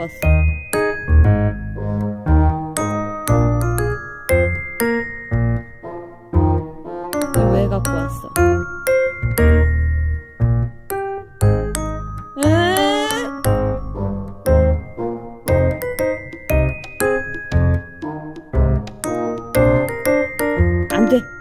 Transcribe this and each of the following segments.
갖고 왔어. 왜 갖고 왔어? 안 돼.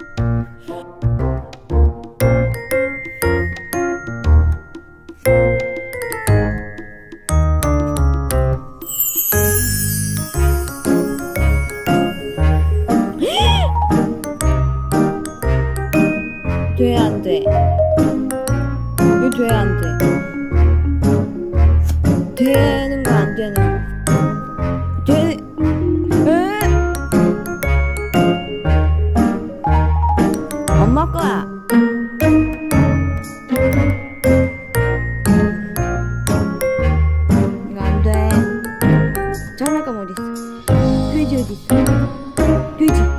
돼, 안 돼. 이거 돼, 안 돼. 되는 거, 안 되는 거. 되, 에? 엄마 거야. 이거 안 돼. 장난감 어딨어? 돼지 어딨어? 돼지.